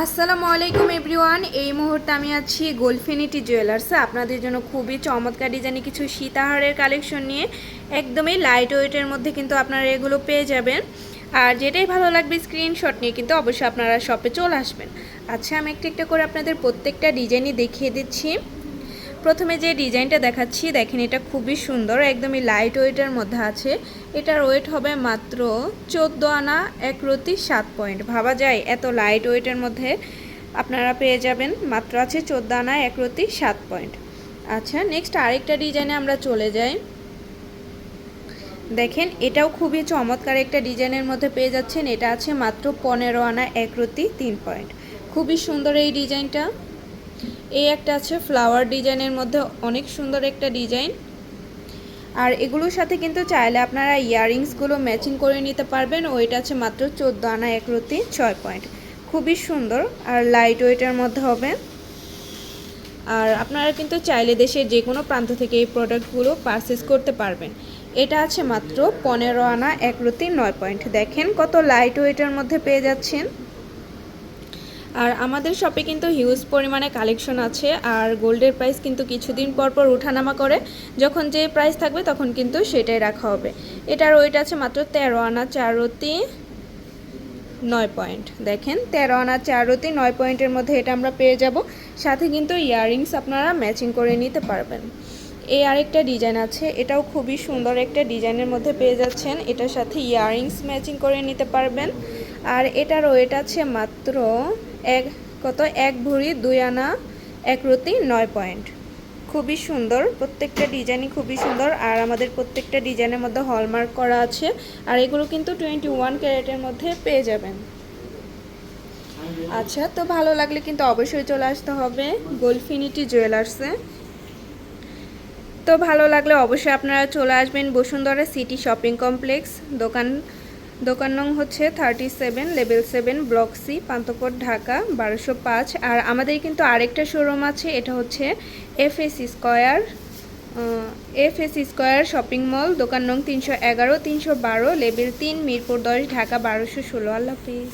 আসসালামু আলাইকুম এভরিওয়ান। এই মুহূর্তে আমি আছি গোলফিনিটি জুয়েলার্সে আপনাদের জন্য খুবই চমৎকার ডিজাইনে কিছু সীতাহারের কালেকশন নিয়ে। একদমই লাইট ওয়েটের মধ্যে কিন্তু আপনারা এগুলো পেয়ে যাবেন। আর যেটাই ভালো লাগবে স্ক্রিনশট নিয়ে কিন্তু অবশ্যই আপনারা শপে চলে আসবেন। আচ্ছা আমি একটা একটা করে আপনাদের প্রত্যেকটা ডিজাইনই দেখিয়ে দিচ্ছি। প্রথমে যে ডিজাইনটা দেখাচ্ছি, দেখেন এটা খুবই সুন্দর, একদমই লাইট ওয়েটের মধ্যে আছে। এটার ওয়েট হবে মাত্র চোদ্দ আনা এক রতি সাত পয়েন্ট ভাবা যায় এত লাইট ওয়েটের মধ্যে আপনারা পেয়ে যাবেন, মাত্র আছে চোদ্দ আনা এক রতি সাত পয়েন্ট আচ্ছা নেক্সট আরেকটা ডিজাইনে আমরা চলে যাই। দেখেন, এটাও খুবই চমৎকার একটা ডিজাইনের মধ্যে পেয়ে যাচ্ছেন। এটা আছে মাত্র পনেরো আনা এক রতি তিন পয়েন্ট খুবই সুন্দর এই ডিজাইনটা। এই একটা আছে ফ্লাওয়ার ডিজাইনের মধ্যে অনেক সুন্দর একটা ডিজাইন আর এগুলোর সাথে কিন্তু চাইলে আপনারা ইয়াররিংসগুলো ম্যাচিং করে নিতে পারবেন। ওইটা আছে মাত্র চোদ্দ আনা এক রতি, ছয় পয়েন্ট খুবই সুন্দর আর লাইট ওয়েটের মধ্যে হবে। আর আপনারা কিন্তু চাইলে দেশের যে কোনো প্রান্ত থেকে এই প্রোডাক্টগুলো পারচেস করতে পারবেন। এটা আছে মাত্র পনেরো আনা এক রতি, নয় পয়েন্ট দেখেন কত লাইট ওয়েটের মধ্যে পেয়ে যাচ্ছেন। আর আমাদের শপে কিন্তু হিউজ পরিমাণে কালেকশন আছে, আর গোল্ডের প্রাইস কিন্তু কিছুদিন পর পর উঠানামা করে, যখন যে প্রাইস থাকবে তখন কিন্তু সেটাই রাখা হবে। এটার ওয়েট আছে মাত্র তেরো আনা চারতি নয় পয়েন্ট দেখেন, তেরো আনা চারতি নয় পয়েন্টের মধ্যে এটা আমরা পেয়ে যাব। সাথে কিন্তু ইয়াররিংস আপনারা ম্যাচিং করে নিতে পারবেন। এই আরেকটা ডিজাইন আছে, এটাও খুবই সুন্দর একটা ডিজাইনের মধ্যে পেয়ে যাচ্ছেন। এটার সাথে ইয়াররিংস ম্যাচিং করে নিতে পারবেন। আর এটার ওয়েট আছে মাত্র এক, কত? এক ভরি, দুই আনা, এক রতি, নয় পয়েন্ট। খুবই সুন্দর, প্রত্যেকটা ডিজাইনই খুবই সুন্দর, আর আমাদের প্রত্যেকটা ডিজাইনের মধ্যে হলমার্ক করা আছে, আর এগুলো কিন্তু টোয়েন্টি ওয়ান ক্যারেটের মধ্যে পেয়ে যাবেন। আচ্ছা তো ভালো লাগলে কিন্তু অবশ্যই চলে আসতে হবে গোলফিনিটি জুয়েলার্সে তো ভালো লাগলে অবশ্যই আপনারা চলে আসবেন বসুন্ধরা সিটি শপিং কমপ্লেক্স, দোকান দোকান নং হচ্ছে thirty seven, level seven, block C Panthapath Dhaka, বারোশো পাঁচ। আর আমাদের কিন্তু আরেকটা শোরুম আছে, এটা হচ্ছে F S square F S square shopping mall দোকান নং তিনশো এগারো, তিনশো বারো, লেভেল তিন, মিরপুর দশ, ঢাকা, বারোশো ষোলো। আল্লাহ হাফিজ।